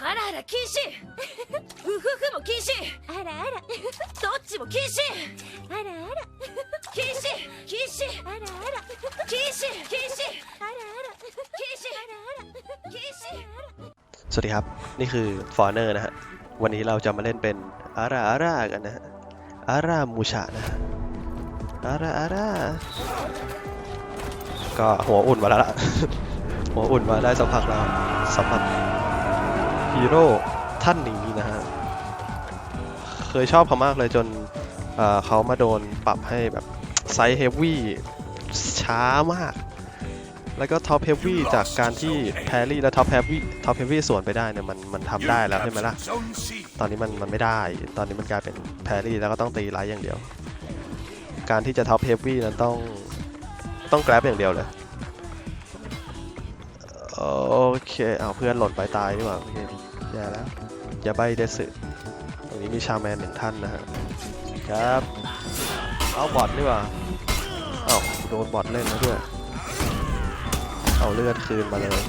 あらあら禁止ウフフも禁止あらあらどっちも禁止あらあら禁止禁止あらあら禁止禁止あらあら禁止禁止 สวัสดีครับ นี่คือ Foreigner นะฮะ วันนี้เราจะมาเล่นเป็นอาราอารากันนะฮะอารามูชานะฮะอาราอาราก็หัวอุ่นมาแล้วล่ะ หัวอุ่นมาได้สักพักแล้วสำหรับ ฮีโร่ท่านนี้นะฮะ เคยชอบเขามากเลยจนเอ่อเขามาโดนปรับให้แบบไซส์เฮฟวี่ช้ามาก แล้วก็ท็อปเฮฟวี่จากการที่แพรรี่และท็อปเฮฟวี่ท็อปเฮฟวี่ส่วนไปได้เนี่ยมันมันทำได้แล้วใช่ไหมล่ะ Zone C. ตอนนี้มันมันไม่ได้ ตอนนี้มันกลายเป็นแพรรี่แล้วก็ต้องตีไลท์อย่างเดียว การที่จะท็อปเฮฟวี่นั้นต้องต้องแกร็บอย่างเดียวเลยโอเค เอาเพื่อนหล่นไปตายดีกว่าโอเคแย่แล้วอย่าใบเดสึตรงนี้มีชาแมนหนึ่งท่านนะฮะครับเอาบอทดีกว่าเอ้าโดนบอทเล่นแล้วด้วยเอาเลือดคืนมาเลย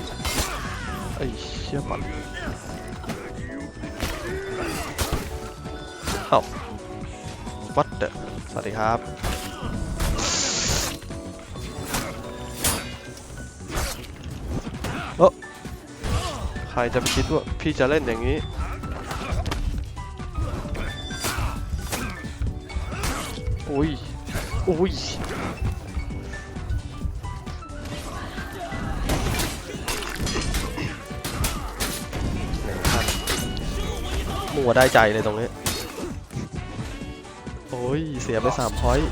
ไอ้ยเชี่ยบอทเอ้า what the สวัสดีครับ รจะไปคิดว่าพี่จะเล่นอย่างนี้ อุ้ย อุ้ย มัวได้ใจเลยตรงนี้ โอ้ย เสียไปสามพอยต์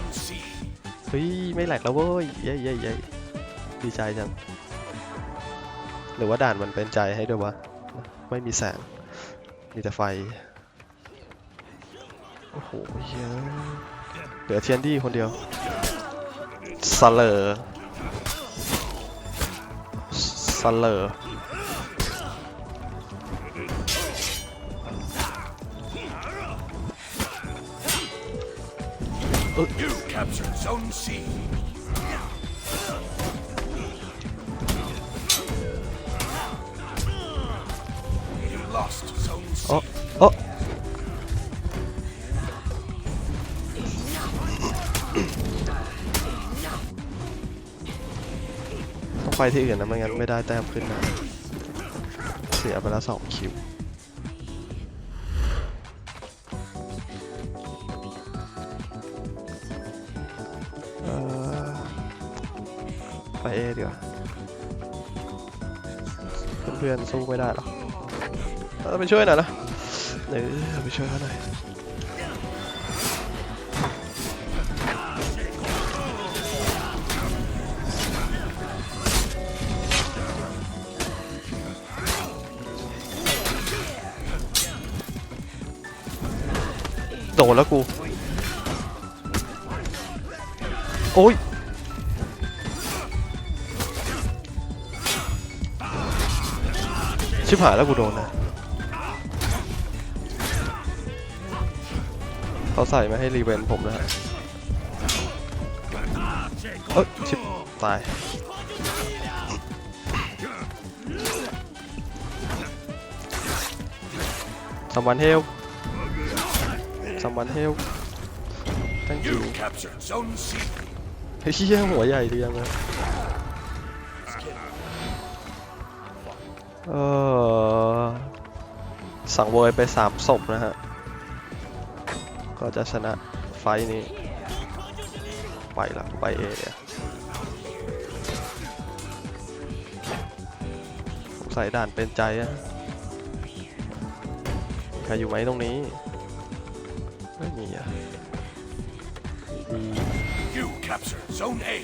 เฮ้ย ไม่แหลกแล้วเว้ย เย้เย้เย้ดีใจจัง หรือว่าด่านมันเป็นใจให้ด้วยวะ ไม่มีแสง มีแต่ไฟ โอ้โหเหี้ยเหลือเทียนดี้คนเดียวสเลอร์สเลอร์ โอ้โอ้ต้องไปที่อื่นนะไม่งั้นไม่ได้แต้มขึ้นนะเสียไปแล้วสองคิวไปเอดีกว่าเพื่อนๆสู้ไม่ได้หรอก เราไปช่วยหน่อยนะเออไปช่วยเขาหน่อยโดนแล้วกู โอ้ยชิบหายแล้วกูโดนนะ ใส่มาให้รีเวนผมนะฮะเอ้ยชิบตายสมันเฮลสมันเฮล thank you You captured Zone C. เฮ้ยเหี้ยหัวใหญ่ดียังนะเออสังเวยไปสามศพนะฮะ ก็จะชนะไฟท์นี้ ไปละไปเอเนี่ยสงสัยด่านเป็นใจอะใครอยู่ไหมตรงนี้ ไม่มีอะดี You captured Zone A.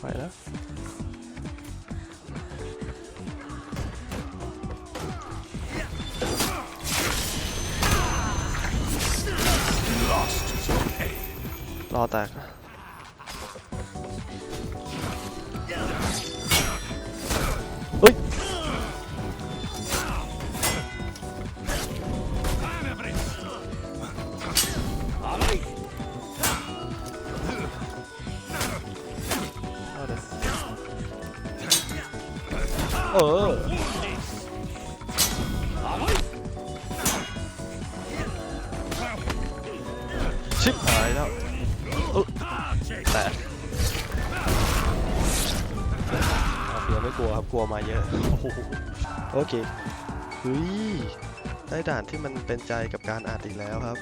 ไปแล้ว รอแตก เคเฮ้ยได้ด่านที่มันเป็นใจกับการอ่านอีกแล้วครับ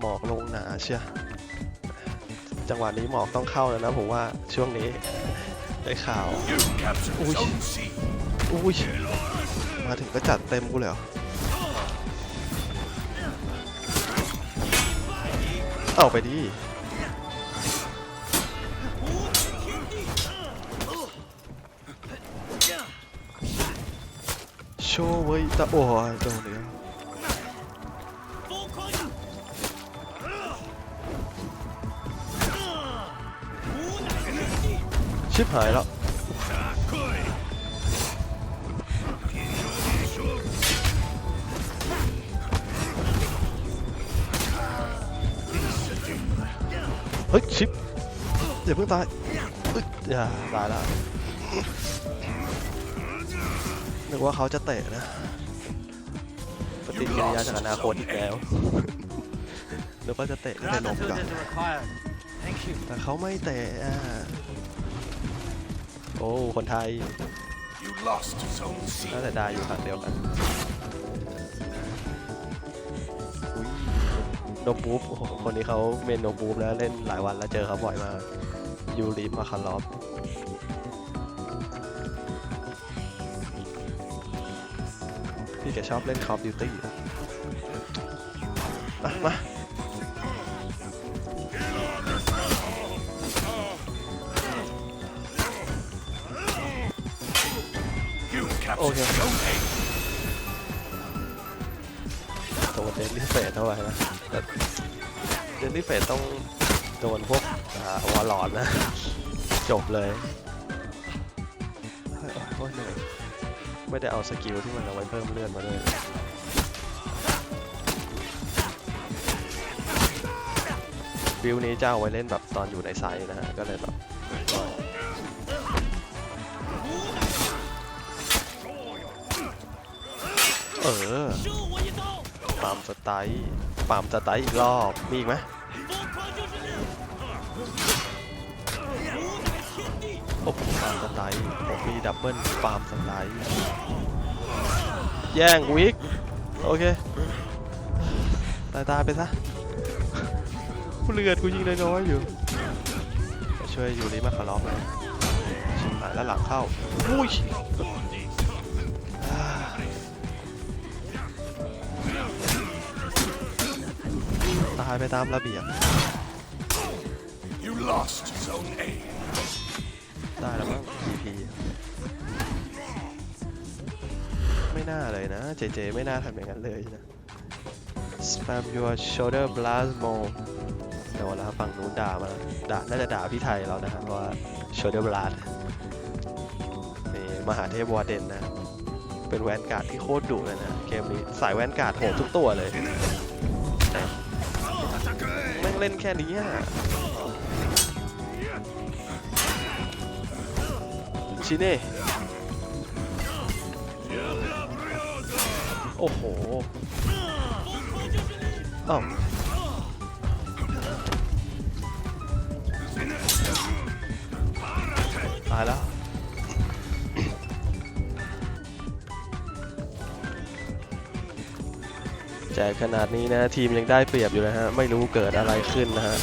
หมอกลงหนาเชียจังหวะนี้หมอกต้องเข้าแล้วนะผมว่าช่วงนี้ได้ข่าว You captured Ui. Zone C. อุ้ยมาถึงก็จัดเต็มกูเลยเหรอเอาไปดิ โชว์ไว้ตะโอ้ยโดนเดียวชิบหายแล้ นึกว่าเขาจะเตะนะปฏิกิริยาจากอนาคตอีกแล้วนึกว่าจะเตะก็ได้ลมก่อนแต่เขาไม่เตะโอ้คนไทยน่าจะได้อยู่ฝั่งเดียวกันโนบูฟคนนี้เขาเมนโนบูฟแล้วเล่นหลายวันแล้วเจอเขาบ่อยมากยูริมาคารอฟ กชอบเล่น Call of Duty นะมามา You captured Okay. Zone A. โดนเดนลิเฟตเข้าไปนะแต่เดนลิเฟตต้องโดนพวกอ่าวอลลอนนะ จบเลยเฮ้ยโอ้ยเหนื่อย ไม่ได้เอาสกิลที่มันเอาไว้เพิ่มเลื่อนมาด้วยบิลนี้จะเอาไว้เล่นแบบตอนอยู่ในไซส์นะฮะ ก็เลยแบบเออปามสไตล์ปามสไตล์อีกรอบ มีอีกไหมโอ้โห ไตล์ผมมีดับเบิลปามสไตล์แย่งวิกโอเคตายตายไปซะกูเลือดกูยิงน้อยๆอยู่มาช่วยยูริมาคาร์ลอฟเลยชิบหายแล้วหลังเข้าอุ้ยอ่าตายไปตามระเบียบ You lost Zone A. ได้แล้วมั้ง EP ไม่น่าเลยนะ เจเจไม่น่าทำอย่างนั้นเลยนะ spam your shoulder blast more เดี๋ยวแล้วฝั่งนู้นด่ามาแล้วด่าน่าจะด่าพี่ไทยเรานะฮะว่า shoulder blast นี่มหาเทพวอร์เดนนะ เป็นแวนการ์ดที่โคตรดุเลยนะ เกมนี้สายแวนการ์ดโหดทุกตัวเลยแม่งเล่นแค่นี้อะ ชิเน่ โอ้โหอ้าวตายแล้วแจกขนาดนี้นะ ทีมยังได้เปรียบอยู่นะฮะ ไม่รู้เกิดอะไรขึ้นนะฮะ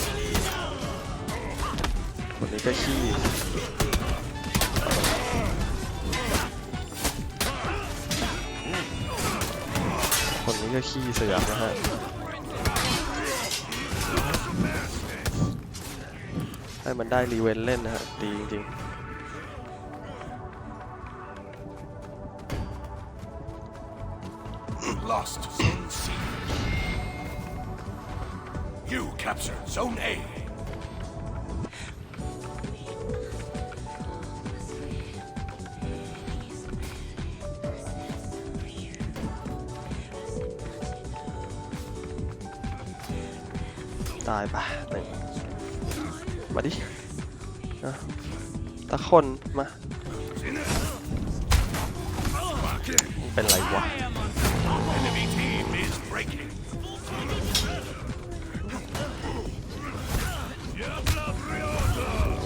คนนี้ก็ขี้ ก็ขี้เสือกนะฮะให้มันได้รีเวนเล่นนะฮะดีจริง You ตายปะหนึ่งมาดิตะคนมา เป็นไรวะ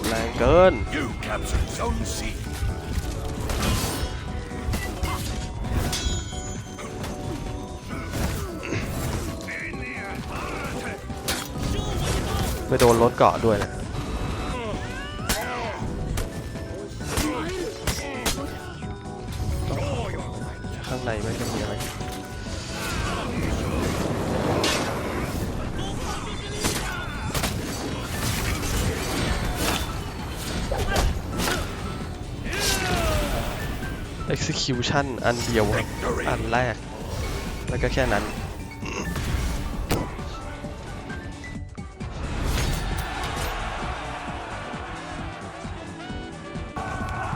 แรงเกิน ไปโดนรถเกาะด้วยนะข้างในไม่จะมีอะไร execution อันเดียวครับอันแรก แล้วก็แค่นั้น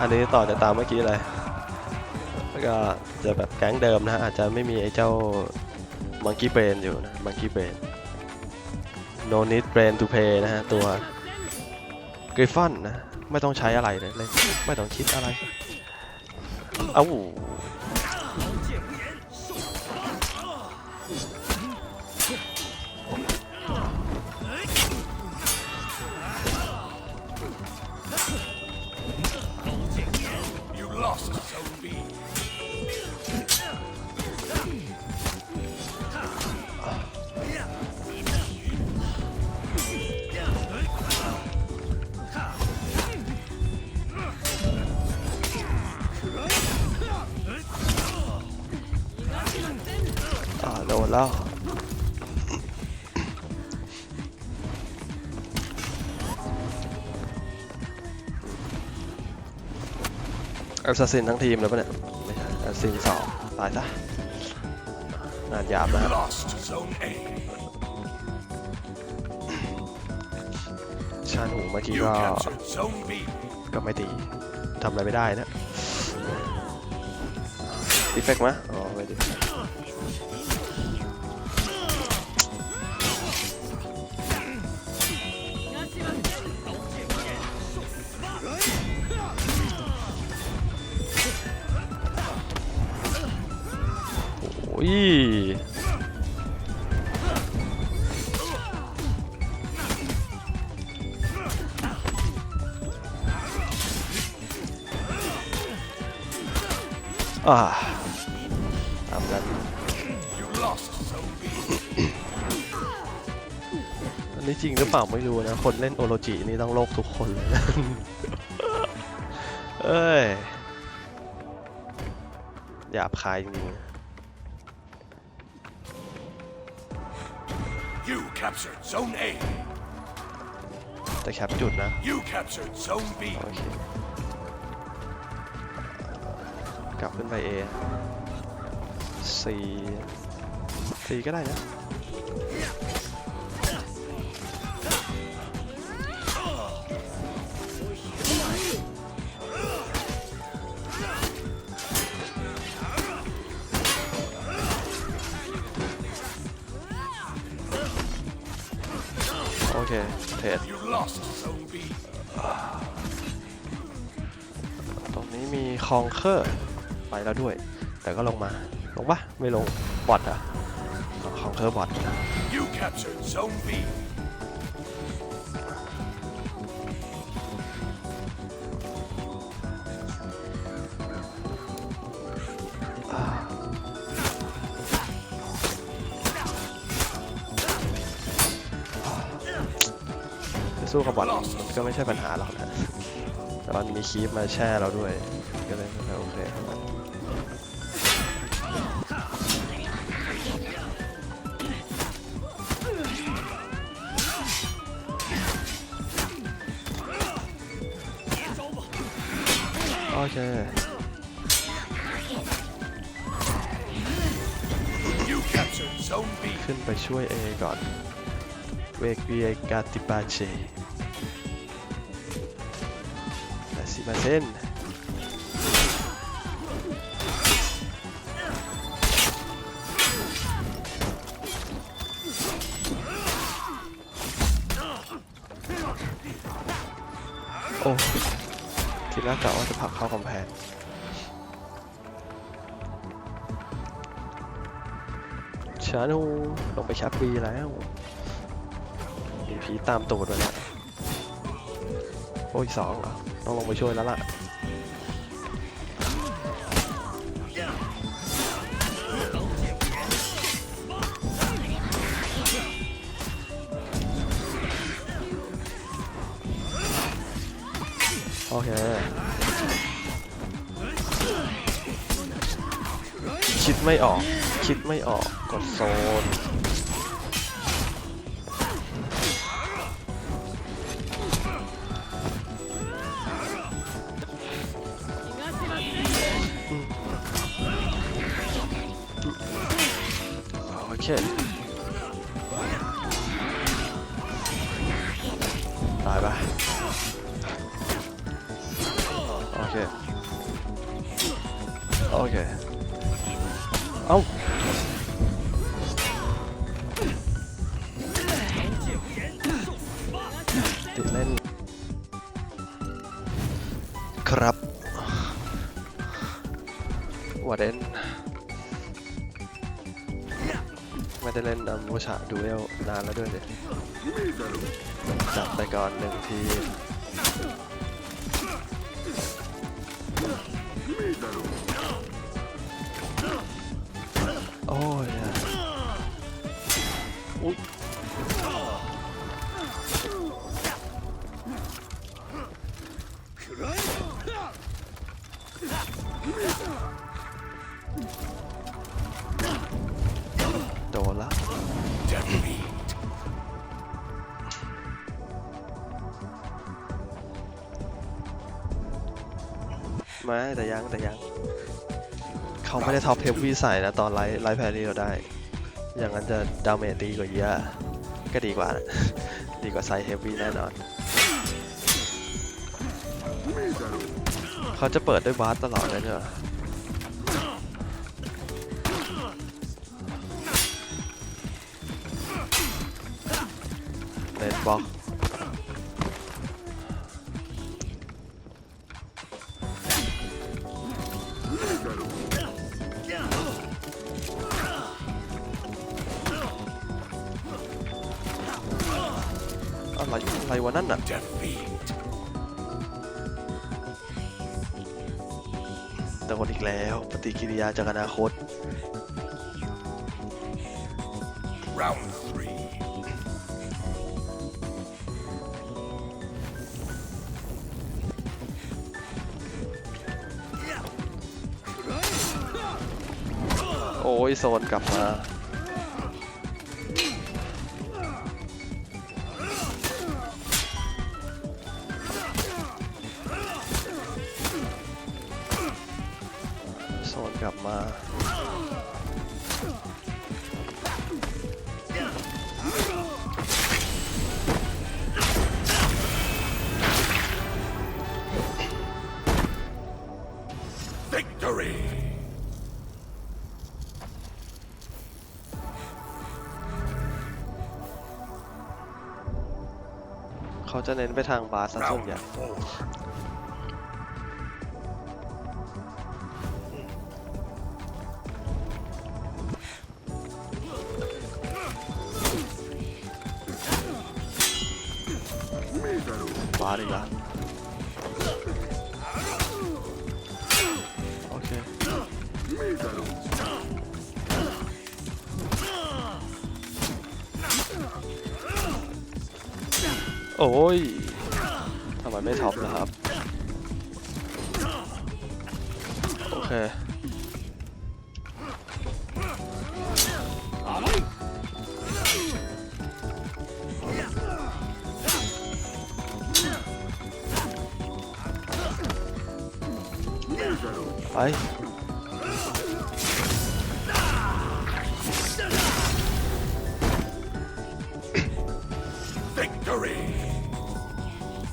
อันนี้ต่อจะตามเมื่อกี้เลยแล้วก็จะแบบแก๊งเดิมนะอาจจะไม่มีไอ้เจ้ามังคีเบนอยู่นะ Monkey Brain No need brain to play นะฮะตัวกริฟฟอนนะไม่ต้องใช้อะไรเลยเลยไม่ต้องคิดอะไรเอ้า นแล้ว แอสซัสซินทั้งทีมเลยปะเนี่ย ไม่ใช่แอสซัสซินสองตายซะงานหยาบนะฮะ Lost Zone A. ชาญหูเมื่อกี้ You ก็ captured Zone B. ก็ไม่ตีทำอะไรไม่ได้นะดีเฟกไหมอ๋อไม่ดี อ้ยอ่าตามนั้นอันนี้จริงหรือเปล่าไม่รู้นะ คนเล่นโอโรจินี่ต้องโลกทุกคนเลยนะเอ้ยหยาบคายจริงๆ captured Zone A. ๆแต่แคปจุดนะ You captured Zone B. โอเค กลับขึ้นไปเอสี่สี่ก็ได้นะ เทรดตรงนี้มีคองเคอร์ไปแล้วด้วย แต่ก็ลงมา ลงปะไม่ลง บอทอะคองเคอร์บอท สู้กับบอทก็ไม่ใช่ปัญหาหรอกนะแต่มันมีคีปมาแช่เราด้วย ก็เลยโอเคโอเคขึ้นไปช่วยเอก่อนเวกเวียกาติปาเช ลาซิมาเซนโอ้ทีแรกกะว่าจะผลักเข้ากำแพงชาโนลงไปชับบีแล้วมีผีตามตูดมาแล้วโอ้ยสองเหรอ ต้องลงไปช่วยแล้วล่ะโอเคคิดไม่ออก คิดไม่ออก กดโซน โชาดูเอลนานแล้วด้วยเนี่ยจับไปก่อนหนึ่งที ไม่แต่ยังแต่ยังเขาไม่ได้ท็อปเฮฟวี่ใส่นะตอนไลท์ไลท์แพรี่เราได้ อย่างนั้นจะดาเมจดีกว่าเยอะก็ดีกว่านะดีกว่าใส่เฮฟวี่แน่นอน เขาจะเปิดด้วยบาสตลอดเลยเนี่ยเล่นบล็อก วะนั่นน่ะ Defeat. โดนอีกแล้ว ปฏิกิริยาจากอนาคต Round three. โอ้ยโซนกลับมา จะเน้นไปทางบาสซะส่วน Round ใหญ่ four. บาสอีกแล้ว โอ้ยทำไมไม่ท็อปนะครับ โอเค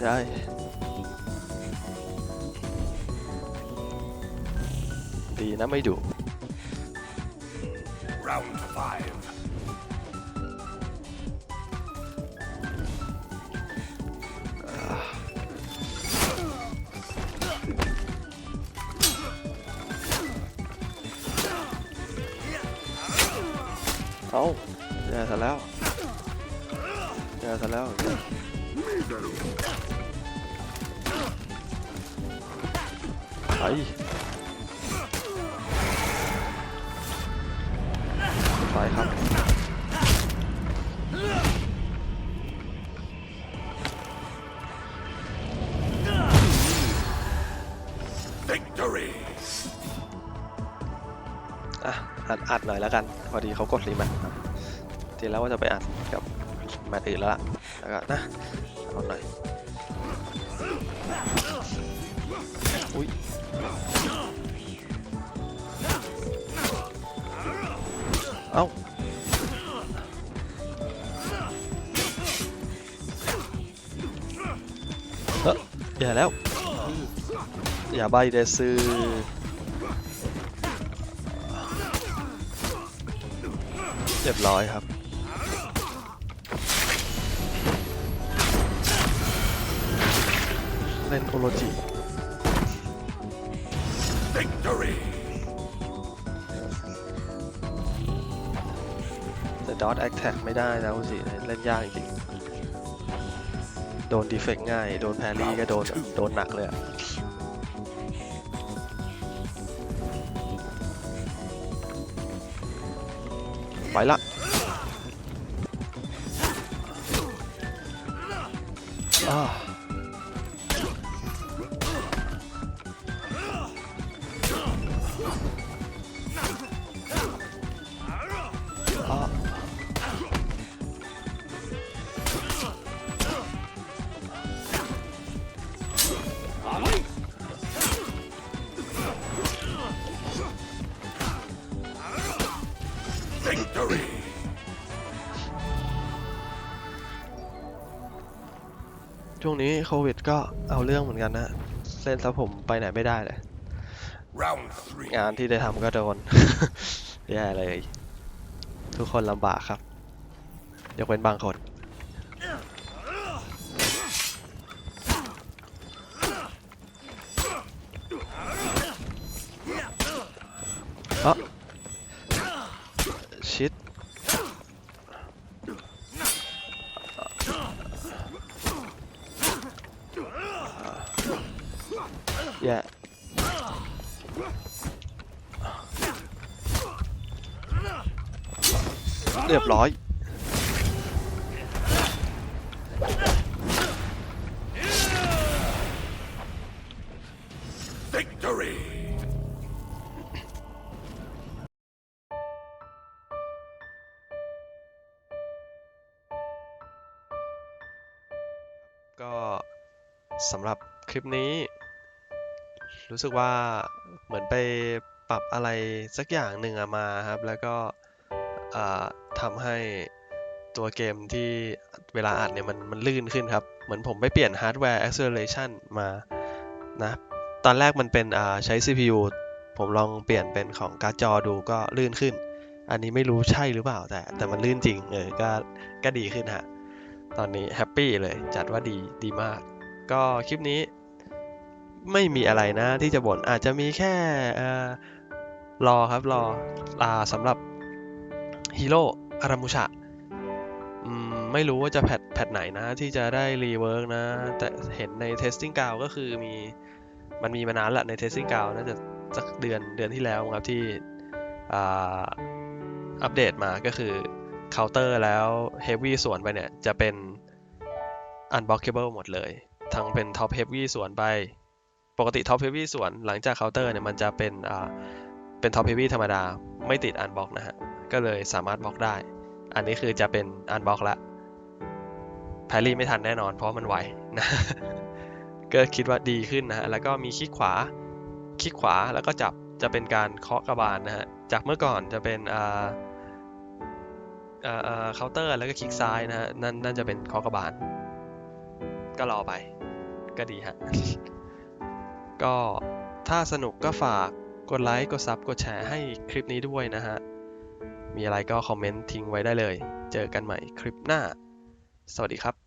ได้ ดีนะไม่ดุ Round five. อัดอัดหน่อยแล้วกันพอดีเขากดรีแมททีแล้วว่าจะไปอัดกับแมตช์อื่นแล้วล่ะแล้วก็นะเอาหน่อยอุ้ยเอ้าเฮ้ยอย่าแล้วอย่าใบเดซือ รียบร้อยครับเล่นโอโรจิ Victory! แต่ดอ t แอคแท็กไม่ได้นะอุจิเล่นยากจริง โดนดีเฟกง่าย โดนแพรรี่ก็โดนแบบโดนหนักเลยอะ ไปละอ่า ช่วงนี้โควิดก็เอาเรื่องเหมือนกันนะเล่นซะผมไปไหนไม่ได้เลย Round three. งานที่ได้ทำก็โดน แย่เลย ทุกคนลำบากครับ ยกเว้นบางคน เอ้อชิด แย่ เรียบร้อย Victory! ก็สำหรับคลิปนี้ รู้สึกว่าเหมือนไปปรับอะไรสักอย่างหนึ่งมาครับ แล้วก็ทำให้ตัวเกมที่เวลาอัดเนี่ยมันมันลื่นขึ้นครับ เหมือนผมไปเปลี่ยน hardware acceleration มานะ ตอนแรกมันเป็นใช้ CPU ผมลองเปลี่ยนเป็นของการ์ดจอดูก็ลื่นขึ้น อันนี้ไม่รู้ใช่หรือเปล่าแต่ แต่มันลื่นจริงเออก็ก็ดีขึ้นฮะ ตอนนี้แฮปปี้เลยจัดว่าดีดีมาก ก็คลิปนี้ ไม่มีอะไรนะที่จะบ่นอาจจะมีแค่เอ่อรอครับรออ่าสำหรับฮีโร่อารามุชะไม่รู้ว่าจะแพทแพทไหนนะ ที่จะได้รีเวิร์กนะ แต่เห็นใน testing ground ก็คือมีมันมีมานานละใน testing ground น่าจะสักเดือนเดือนที่แล้วครับที่อัปเดตมาก็คือเคาน์เตอร์แล้วเฮฟวี่สวนไปเนี่ย จะเป็น unblockable หมดเลย ทั้งเป็น top heavy สวนไป ปกติ top heavy สวนหลังจากเคาน์เตอร์เนี่ยมันจะเป็นอ่าเป็น top heavy ธรรมดาไม่ติด unblock นะฮะ ก็เลยสามารถบล็อกได้ อันนี้คือจะเป็น unblock ละแพรรี่ไม่ทันแน่นอนเพราะมันไวนะก็คิดว่าดีขึ้นนะฮะ แล้วก็มีคลิกขวา คลิกขวาแล้วก็จับจะเป็นการเคาะกระบาลนะฮะ จากเมื่อก่อนจะเป็นอ่าอ่อ่าเคาน์เตอร์แล้วก็คลิกซ้ายนะฮะนั่นนั่นจะเป็นเคาะกระบาลก็รอไป ก็ดีฮะ ก็ถ้าสนุกก็ฝากกดไลค์ กดซับกดแชร์ให้คลิปนี้ด้วยนะฮะ มีอะไรก็คอมเมนต์ทิ้งไว้ได้เลย เจอกันใหม่คลิปหน้า สวัสดีครับ